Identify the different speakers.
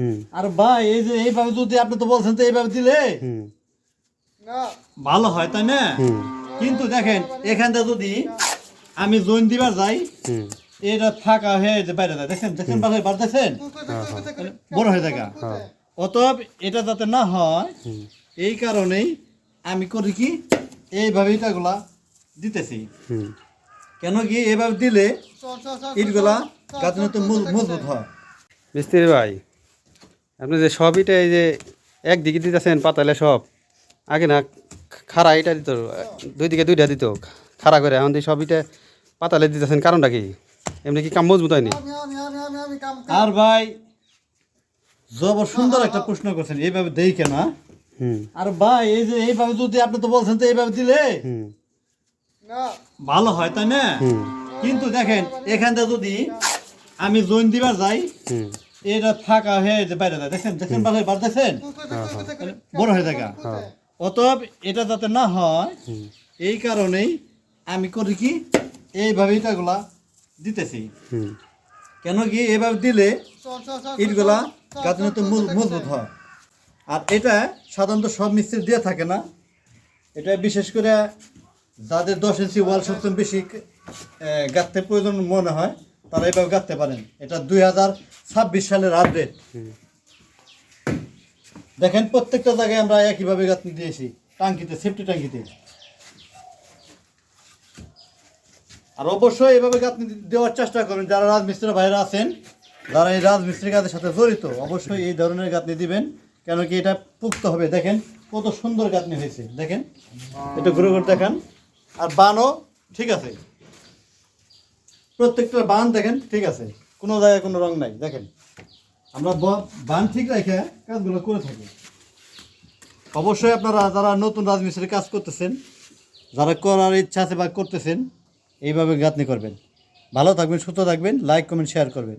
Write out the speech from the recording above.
Speaker 1: হুম।
Speaker 2: আর ভাই এই যে এইভাবে যদি আপনি তো বলছেন তো এইভাবে দিলে? ভালো হয় তাই না? কিন্তু দেখেন এখানটা যদি আমি জৈন দিবার যাই এটা ফাঁকা হয়ে যে বাইরে যায়। দেখেন দেখেন বাইরে বার দেখেন বড় হয়ে থাকে
Speaker 1: হ্যাঁ
Speaker 2: অতএব এটা যাতে না হয় এই কারণেই আমি করি কি এইভাবে এটাগুলা দিতেছি। কেন কি এইভাবে দিলে ইটগুলা গাছ মজবুত হয়।
Speaker 1: মিস্ত্রি ভাই আপনি যে সব ইটা এই যে একদিকে দিতেছেন পাতালে সব আগে না খাড়া এটা দিত দুই দিকে দুইটা দিত খাড়া করে। এখন সব ইটা পাতালে দিতেছেন কারণটা কি? এমনি কি কাম মজবুত হয়নি?
Speaker 2: আর ভাই জবর সুন্দর একটা প্রশ্ন করছেন এইভাবে দেই কেন? আর ভাই এই যে এইভাবে যদি আপনি তো বলছেন তো এইভাবে দিলে? ভালো হয় তাই না? কিন্তু দেখেন এখানটা যদি আমি জৈন দিবার যাই
Speaker 1: হুম।
Speaker 2: এটা ফাঁকা হয়ে যে বাইরে যায়। দেখেন দেখেন বাইরে বার দেখেন বড় হয়ে থাকে অতএব এটা যাতে না হয় এই কারণেই আমি করি কি এইভাবে ইটাগুলা দিতেছি। কেন কি এইভাবে দিলে ইটগুলা গাছ তো মজবুত হয়। আর এটা সাধারণত সব মিস্ত্রি দিয়ে থাকে না। এটা বিশেষ করে যাদের দশ ইঞ্চি ওয়াল সবচেয়ে বেশি গাঁথতে প্রয়োজন মনে হয়। তারা এইভাবে গাঁথতে পারেন। এটা দুই হাজার ছাব্বিশ সালের আপডেট। দেখেন, প্রত্যেকটা জায়গায় আমরা একইভাবে গাঁথনি দিয়েছি, টাঙ্কিতে সেফটি টাঙ্কিতে। আর অবশ্যই এভাবে গাঁথনি দেওয়ার চেষ্টা করবেন। যারা রাজমিস্ত্রি ভাইরা আছেন, যারা এই রাজমিস্ত্রি কাজের সাথে জড়িত, অবশ্যই এই ধরনের গাঁথনি দিবেন, কেন কি এটা পুক্ত হবে। দেখেন, কত সুন্দর গাঁথনি হয়েছে। দেখেন, এটা ঘুরে ঘুরে দেখান। আর বানও ঠিক আছে। প্রত্যেকটা বান দেখেন, ঠিক আছে? কোনো জায়গায় কোনো রং নাই, দেখেন? আমরা বান ঠিক রেখে কাজগুলো করে থাকি। অবশ্যই আপনারা যারা নতুন রাজমিস্ত্রি কাজ করতেছেন, যারা করার ইচ্ছা আছে বা করতেছেন, এইভাবে গাঁথনি করবেন। ভালো থাকবেন, সুস্থ থাকবেন লাইক কমেন্ট শেয়ার করবেন।